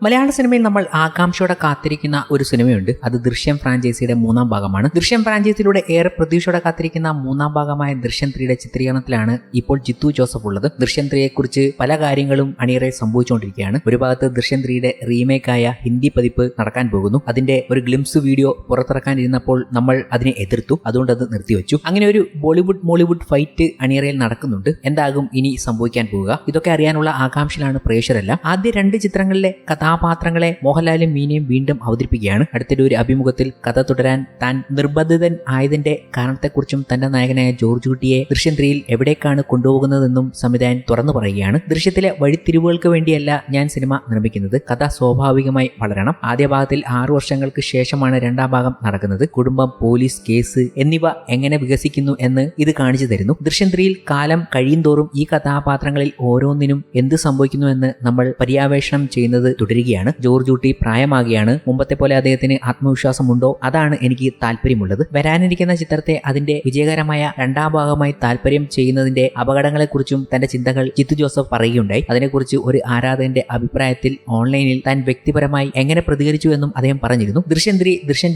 മലയാള സിനിമയിൽ നമ്മൾ ആകാംക്ഷയോടെ കാത്തിരിക്കുന്ന ഒരു സിനിമയുണ്ട്. അത് ദൃശ്യം ഫ്രാഞ്ചൈസിയുടെ മൂന്നാം ഭാഗമാണ്. ദൃശ്യം ഫ്രാഞ്ചൈസിയിലൂടെ ഏറെ പ്രതീക്ഷയോടെ കാത്തിരിക്കുന്ന മൂന്നാം ഭാഗമായ ദൃശ്യം ത്രീയുടെ ചിത്രീകരണത്തിലാണ് ഇപ്പോൾ ജിത്തു ജോസഫ് ഉള്ളത്. ദൃശ്യം ത്രീയെക്കുറിച്ച് പല കാര്യങ്ങളും അണിയറെ സംഭവിച്ചുകൊണ്ടിരിക്കുകയാണ്. ഒരു ഭാഗത്ത് ദൃശ്യം ത്രീയുടെ റീമേക്കായ ഹിന്ദി പതിപ്പ് നടക്കാൻ പോകുന്നു. അതിന്റെ ഒരു ഗ്ലിംസ് വീഡിയോ പുറത്തിറക്കാനിരുന്നപ്പോൾ നമ്മൾ അതിനെ എതിർത്തു. അതുകൊണ്ട് അത് നിർത്തിവെച്ചു. അങ്ങനെ ഒരു ബോളിവുഡ് മോളിവുഡ് ഫൈറ്റ് അണിയറയിൽ നടക്കുന്നുണ്ട്. എന്താകും ഇനി സംഭവിക്കാൻ പോവുക. ഇതൊക്കെ അറിയാനുള്ള ആകാംക്ഷയിലാണ് പ്രേക്ഷരെല്ലാം ആദ്യ രണ്ട് ചിത്രങ്ങളിലെ കഥാപാത്രങ്ങളെ മോഹൻലാലും മീനയും വീണ്ടും അവതരിപ്പിക്കുകയാണ്. അടുത്തിടെ ഒരു അഭിമുഖത്തിൽ കഥ തുടരാൻ താൻ നിർബന്ധിതൻ ആയതിന്റെ കാരണത്തെക്കുറിച്ചും തന്റെ നായകനായ ജോർജ് കുട്ടിയെ ദൃശ്യം ത്രീയിൽ എവിടേക്കാണ് കൊണ്ടുപോകുന്നതെന്നും സംവിധായകൻ തുറന്നു പറയുകയാണ്. ദൃശ്യത്തിലെ വഴിത്തിരിവുകൾക്ക് വേണ്ടിയല്ല ഞാൻ സിനിമ നിർമ്മിക്കുന്നത്. കഥ സ്വാഭാവികമായി വളരണം. ആദ്യ ഭാഗത്തിൽ ആറു വർഷങ്ങൾക്ക് ശേഷമാണ് രണ്ടാം ഭാഗം നടക്കുന്നത്. കുടുംബം പോലീസ് കേസ് എന്നിവ എങ്ങനെ വികസിക്കുന്നു എന്ന് ഇത് കാണിച്ചു തരുന്നു. ദൃശ്യം ത്രീയിൽ കാലം കഴിയുന്തോറും ഈ കഥാപാത്രങ്ങളിൽ ഓരോന്നിനും എന്ത് സംഭവിക്കുന്നു എന്ന് നമ്മൾ പര്യാവേഷണം ചെയ്യുന്നത് തുടരുകയാണ് ജോർജ് ഊട്ടി പ്രായമാകുകയാണ്. മുമ്പത്തെ പോലെ അദ്ദേഹത്തിന് ആത്മവിശ്വാസമുണ്ടോ? അതാണ് എനിക്ക് താല്പര്യമുള്ളത്. വരാനിരിക്കുന്ന ചിത്രത്തെ അതിന്റെ വിജയകരമായ രണ്ടാം ഭാഗമായി താല്പര്യം ചെയ്യുന്നതിന്റെ അപകടങ്ങളെക്കുറിച്ചും തന്റെ ചിന്തകൾ ജിത്തു ജോസഫ് പറയുകയുണ്ടായി. അതിനെക്കുറിച്ച് ഒരു ആരാധകന്റെ അഭിപ്രായത്തിൽ ഓൺലൈനിൽ താൻ വ്യക്തിപരമായി എങ്ങനെ പ്രതികരിച്ചു എന്നും അദ്ദേഹം പറഞ്ഞിരുന്നു. ദൃശ്യം ത്രീ ദൃശ്യം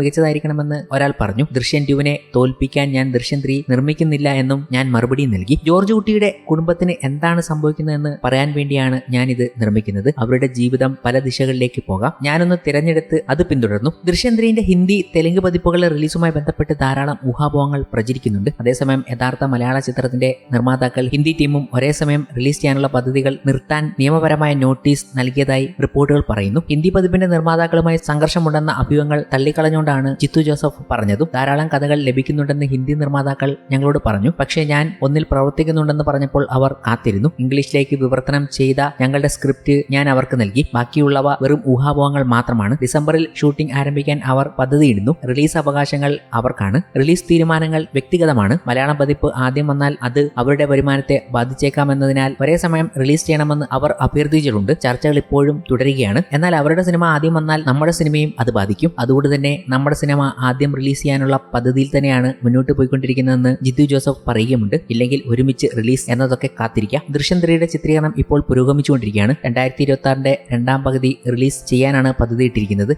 മികച്ചതായിരിക്കണമെന്ന് ഒരാൾ പറഞ്ഞു. ദൃശ്യം ടൂവിനെ തോൽപ്പിക്കാൻ ഞാൻ ദൃശ്യം ത്രീ നിർമ്മിക്കുന്നില്ല എന്നും ഞാൻ മറുപടി നൽകി. ജോർജ് കുട്ടിയുടെ കുടുംബത്തിന് എന്താണ് സംഭവിക്കുന്നതെന്ന് പറയാൻ വേണ്ടിയാണ് ഞാൻ ഇത് നിർമ്മിക്കുന്നത്. അവരുടെ ജീവിതം പല ദിശകളിലേക്ക് പോകാം. ഞാനൊന്ന് തിരഞ്ഞെടുത്ത് അത് പിന്തുടർന്നു. ദൃശ്യം ഹിന്ദി തെലുങ്ക് പതിപ്പുകളുടെ റിലീസുമായി ബന്ധപ്പെട്ട് ധാരാളം ഊഹാപോഹങ്ങൾ പ്രചരിക്കുന്നുണ്ട്. അതേസമയം യഥാർത്ഥ മലയാള ചിത്രത്തിന്റെ നിർമ്മാതാക്കൾ ഹിന്ദി ടീമും ഒരേ സമയം റിലീസ് ചെയ്യാനുള്ള പദ്ധതികൾ നിർത്താൻ നിയമപരമായ നോട്ടീസ് നൽകിയതായി റിപ്പോർട്ടുകൾ പറയുന്നു. ഹിന്ദി പതിപ്പിന്റെ നിർമ്മാതാക്കളുമായി സംഘർഷമുണ്ടെന്ന അഭ്യൂഹങ്ങൾ തള്ളിക്കളഞ്ഞുകൊണ്ടാണ് ജിത്തു ജോസഫ് പറഞ്ഞതും. ധാരാളം കഥകൾ ലഭിക്കുന്നുണ്ടെന്ന് ഹിന്ദി നിർമ്മാതാക്കൾ ഞങ്ങളോട് പറഞ്ഞു. പക്ഷേ ഞാൻ ഒന്നിൽ പ്രവർത്തിക്കുന്നുണ്ടെന്ന് പറഞ്ഞപ്പോൾ അവർ കാത്തിരുന്നു. ഇംഗ്ലീഷിലേക്ക് വിവർത്തനം ചെയ്ത ഞങ്ങളുടെ സ്ക്രിപ്റ്റ് ഞാൻ അവർക്ക് നൽകി. ബാക്കിയുള്ളവ വെറും ഊഹാപോഹങ്ങൾ മാത്രമാണ്. ഡിസംബറിൽ ഷൂട്ടിംഗ് ആരംഭിക്കാൻ അവർ പദ്ധതിയിടുന്നു റിലീസ് അവകാശങ്ങൾ അവർക്കാണ്. റിലീസ് തീരുമാനങ്ങൾ വ്യക്തിഗതമാണ്. മലയാളം പതിപ്പ് ആദ്യം വന്നാൽ അത് അവരുടെ വരുമാനത്തെ ബാധിച്ചേക്കാമെന്നതിനാൽ ഒരേ സമയം റിലീസ് ചെയ്യണമെന്ന് അവർ അഭ്യർത്ഥിച്ചിട്ടുണ്ട്. ചർച്ചകൾ ഇപ്പോഴും തുടരുകയാണ്. എന്നാൽ അവരുടെ സിനിമ ആദ്യം വന്നാൽ നമ്മുടെ സിനിമയും അത് ബാധിക്കും. അതുകൊണ്ട് തന്നെ നമ്മുടെ സിനിമ ആദ്യം റിലീസ് ചെയ്യാനുള്ള പദ്ധതിയിൽ തന്നെയാണ് മുന്നോട്ട് പോയിക്കൊണ്ടിരിക്കുന്നതെന്ന് ജിത്തു ജോസഫ് പറയുകയുമുണ്ട്. ഇല്ലെങ്കിൽ ഒരുമിച്ച് റിലീസ് എന്നതൊക്കെ കാത്തിരിക്കാം. ദൃശ്യം ത്രീയുടെ ചിത്രീകരണം ഇപ്പോൾ പുരോഗമിച്ചുകൊണ്ടിരിക്കുകയാണ്. രണ്ടായിരത്തി ഇരുപത്തി ആറിന്റെ രണ്ടാം പകുതി റിലീസ് ചെയ്യാനാണ് പദ്ധതിയിട്ടിരിക്കുന്നത്.